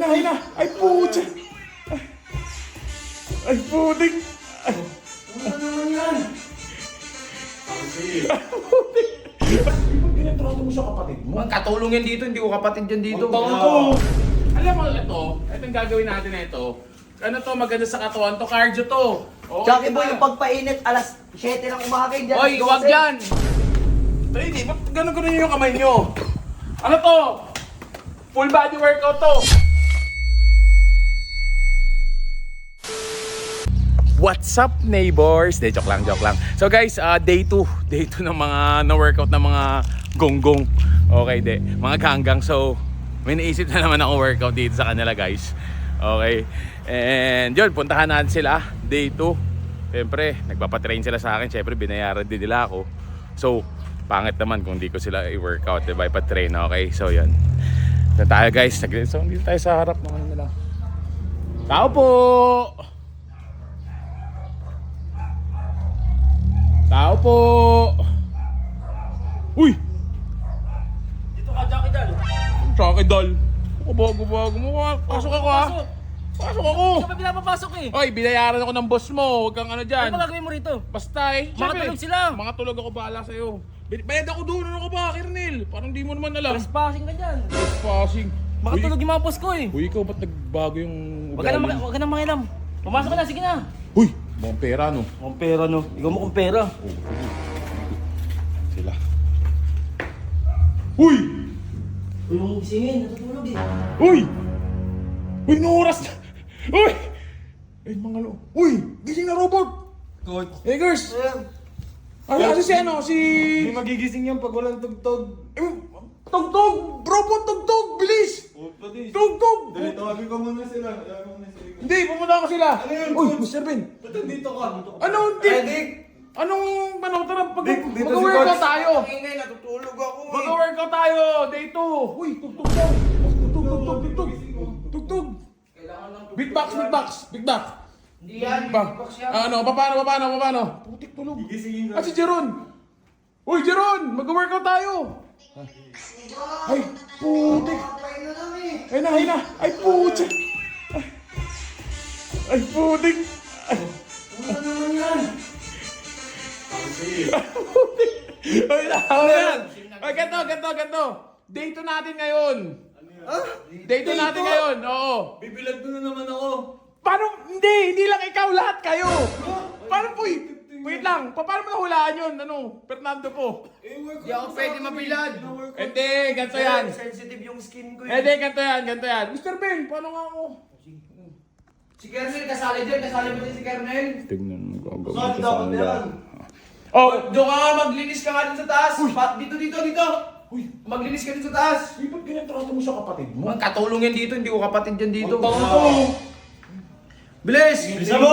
na, ayun na. Ay, pucha. Ay, putik. Ano naman yan? Ba't ginatrato mo sa kapatid mo? Mga katulong yan dito, hindi ko kapatid yan dito. Ang bango to. Alam mo, ito, itong gagawin natin na ito. Ano to, maganda sa katawan to, cardio to. Okay, Jackie diba? Boy, yung pagpainit, alas 7 ng umaga, alas Oy, 12. wag yan! Hindi, ba't ganun ganun yung kamay nyo? Ano to? Full body workout to. What's up neighbors? De, joke lang, joke lang. So guys, uh, day 2. Day 2 ng mga na-workout ng mga gonggong. Okay, de. Mga ganggang. So, may naisip na naman ako workout dito sa kanila guys. Okay. And yun, puntahan natin sila. Day 2. Siyempre, nagpapatrain sila sa akin. Siyempre, binayaran din nila ako. So, pangit naman kung di ko sila i-workout, diba? Ipatrain, okay? So, yun. Na tayo guys. So, dito tayo sa harap ng ano nila. Tao po! Po! Uy! Dito ka, Jackie Dal. Tsaka dal. Ako bago bago mo. Pasok ako ha. Pasok. Pasok ako. Hindi ka pa pinapapasok eh. Oy, binayaran ako ng boss mo. Huwag kang ano Ano dyan. ba gagawin mo rito? Basta eh. Mga tulog sila. Mga tulog ako bahala sa'yo. Bayad ako doon. Ano ka ba, Kernel? Parang di mo naman alam. Trespassing ka dyan. Trespassing. Makatulog yung mga boss ko eh. Uy, ikaw ba't nagbago yung ka maki- huwag ka na makialam. Pumasok ka na, sige na. Uy, mga pera no. Kung pera no. Ikaw mo kung pera. Sila. Uy! Uy, yung gisingin, natutulog eh. Uy! Uy, no oras na! Uy! Ay, mga lo... Uy! Gising na robot! Coach. Hey, girls! Ano kasi si ano? Si... Hindi magigising yan pag walang tugtog. Eh, Tugtog! Robot, tugtog! Bilis! Tugtog! Tawagin ko muna sila. Tawagin ko muna sila. Hindi, pumunta ko sila. Ano yun, Uy, coach? Mr. Ben. Ba't nandito ka? Ano? Ay, Dick! Anong... Ano? Tara, pag... Dick, dito si Mag-workout coach. tayo. Ingay, natutulog ako eh. Mag-workout tayo. Day 2. Uy, tugtog daw. Tugtog, tugtog, tugtog. Tugtog. Beatbox, beatbox, beatbox. Hindi yan, Bang. Ah, ano, paano, paano, paano? Putik tulog. Gigisingin Ah, si Jeron. Uy, Jeron, mag-workout tayo. Ay, putik. Ay na, ay na. Ay, putik. Ay, putik. Ay, Ano putik. Ay, na, ay ganto, ganto, ganto. Day 2 natin ngayon. Day 2 natin ngayon, oo. Bibilag mo na naman ako. Paano? Hindi, hindi lang ikaw, lahat kayo. Paano po Wait lang, pa- paano mo nahulaan yun? Ano? Fernando po. Eh, workout Di ako pwede sa mabilad. eh. Na-workout. Hindi, ganito yan. Sensitive yung skin ko Eh, Hindi, ganito yan, ganito yan. Mr. Ben, paano nga ako? Si Kernel, kasali dyan. Kasali mo din si Kernel. Tignan mo, gagawin Saan dapat yan? Oh, Doon ka nga, maglinis ka nga dun sa taas. Pa- dito, dito, dito. Uy, Maglinis ka dun sa taas. Uy, ba't ginatrato mo sa kapatid mo? Mga katulong yan dito, hindi ko kapatid yan dito. ang bango to. Bilis! Bisa mo!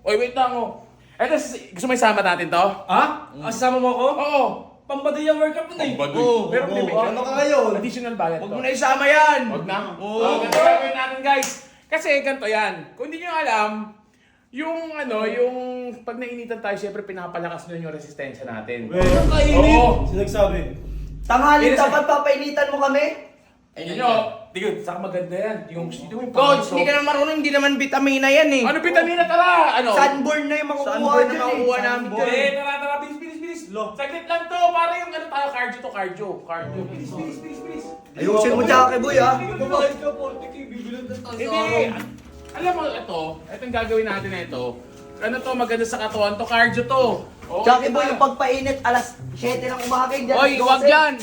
Oy, wait lang oh. Eto, s- gusto mo isama natin to? Ha? Asama mo ako? Oo. Pambaday ang workout mo na eh. Oo. Pero hindi, may Ano ka ngayon? additional bayad Huwag to. mo na isama yan. Huwag na? Oo. Oh, ganito gagawin natin guys. Kasi ganito yan. Kung hindi nyo alam, yung ano, yung pag nainitan tayo, syempre pinapalakas nun yung resistensya natin. Anong Oo. Sinagsabi. Tanghali Yes, dapat papainitan mo kami. Ayun nyo. Tigod, saka maganda yan. Yung, yung Coach, hindi ka naman marunong, hindi naman vitamina yan eh. Ano vitamina tara? Ano? Sunburn na yung makukuha Sunburn na dyan makukuha eh. namin Sunburn. Eh, tara, tara, bilis, bilis, bilis. Saglit lang to, para yung ano tayo, cardio to cardio. Cardio, bilis, bilis, bilis, bilis. Ayusin mo Jackie Boy ah. Babayad ka po. Tiki, bibilang na tayo Hindi, alam mo, ito, itong gagawin natin na ito, ano to, maganda sa katawan to, cardio to. Okay, Jackie Boy, yung pagpainit, alas 7 ng umaga, hindi Oy, alas 12. wag yan.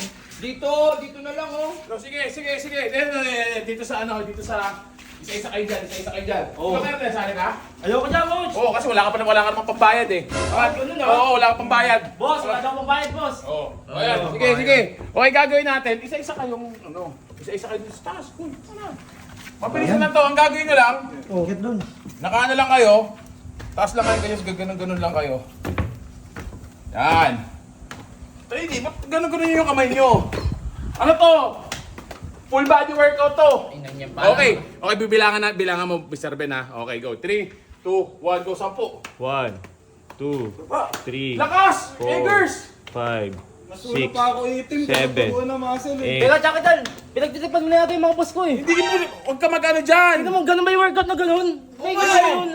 Dito, dito na lang oh. So, sige, sige, sige. Dito, dito sa ano, dito sa... Isa-isa kayo dyan, isa-isa kayo dyan. Oo. Oh. Ikaw sali ka? Ayoko dyan, coach. Oo, kasi wala ka pa wala ka namang pambayad eh. Ah, ganun ah. Oo, wala kang pambayad. Boss, wala daw pambayad, boss. Oo. Oh. Ayan, sige, sige. Okay, gagawin natin. Isa-isa kayong, ano, isa-isa kayo dito sa taas. Cool, ano. Mabilis na lang to. Ang gagawin nyo lang, Bakit dun? nakaano lang kayo. Taas lang kayo, ganyan, ganun-ganun lang kayo. Yan. Hindi, ba't ganun-ganun yung kamay nyo? Ano to? Full body workout to. Tingnan niya Okay, okay, bibilangan na, bilangan mo, Mr. Ben ha. Okay, go. 3, 2, 1, go, 10. One, two, three, Lakas! Four. Eggers! five, Wala pa ako itim. seven, Tubuan na muscle eh. eight. Teka, tsaka tol. Pinagtitipan mo na natin yung mga boss ko eh. Hindi mo, huwag ka mag-ano dyan! Tingnan mo, ganun ba yung workout na ganun? May ganun yun.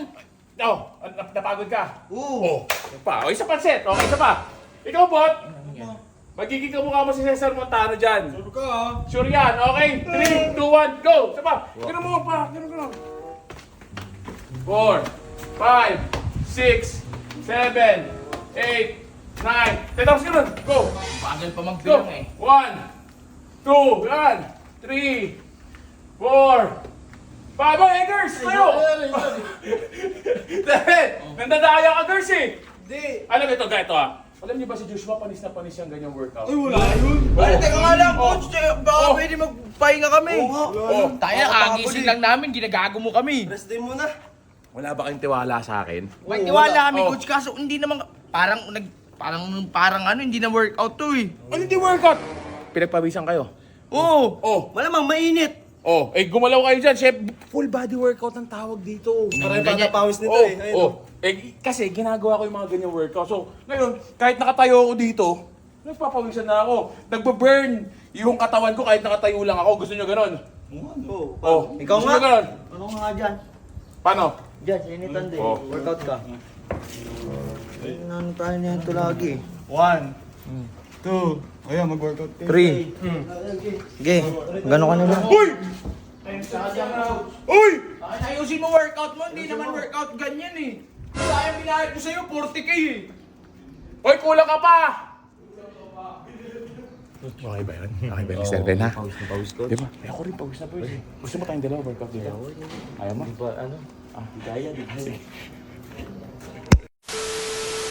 Oh, nap- napagod ka? Oo. Ano pa? O, isa pa set. Okay, isa pa. Ikaw, bot. Magiging kamukha mo si Cesar Montano dyan. Sure ka ah. Sure yan. Okay. 3, 2, 1, go. Isa pa. Ganun mo pa. Ganun, ganun. 4, 5, 6, 7, 8, 9. Tetapos ka nun. Go. Bagal pa magbilang eh. 1, 2, yan. 3, 4, Baba, Eggers! Tayo! Dahil, nandadaya ka, Gers eh! Hindi. Alam ito, ganito ah. Alam niyo ba si Joshua, panis na panis yung ganyang workout? Ay, wala yun. Ay, teka nga lang, Oh. coach. eh, Baka Oh. pwede magpahinga kami. Oh, Tayo, kagising lang namin, ginagago mo kami. Rest day mo na. wala ba kayong tiwala sa akin? May tiwala kami, Oh. coach. Kaso hindi naman, parang, nag, parang, parang ano, hindi na workout to eh. Ano hindi workout? Pinagpawisan kayo. Oo. Oh, Malamang mainit. Oh, eh gumalaw kayo dyan. Chef, full body workout ang tawag dito. Parang patapawis nito oh, eh. Ayun, oh. Eh, kasi ginagawa ko yung mga ganyang workout. So, ngayon, kahit nakatayo ako dito, nagpapawisan na ako. Nagbe-burn yung katawan ko kahit nakatayo lang ako. Gusto nyo ganon? Oo. Oh, Ikaw gusto nga. nyo ganon? Ano nga dyan? Paano? Dyan, sinitan din. Oh. Workout ka. Ano tayo na ito lagi? One. Two. Ayan, mag-workout ka. Three. Sige, gano'n ka na lang. Uy! Uy! Bakit ayusin mo workout mo? Hindi naman workout ganyan eh. Sayang binayad ko sa'yo, 40k eh. Uy, kulang ka pa! Okay ba yun? Okay ba yun, Mr. Ben, ha? Pawis na pawis ko. Di ba? Eh, ako rin pawis na pawis. eh. Gusto mo tayong dalawa workout dito? Ayaw mo? Di ba, ano? Ah, di kaya, di kaya.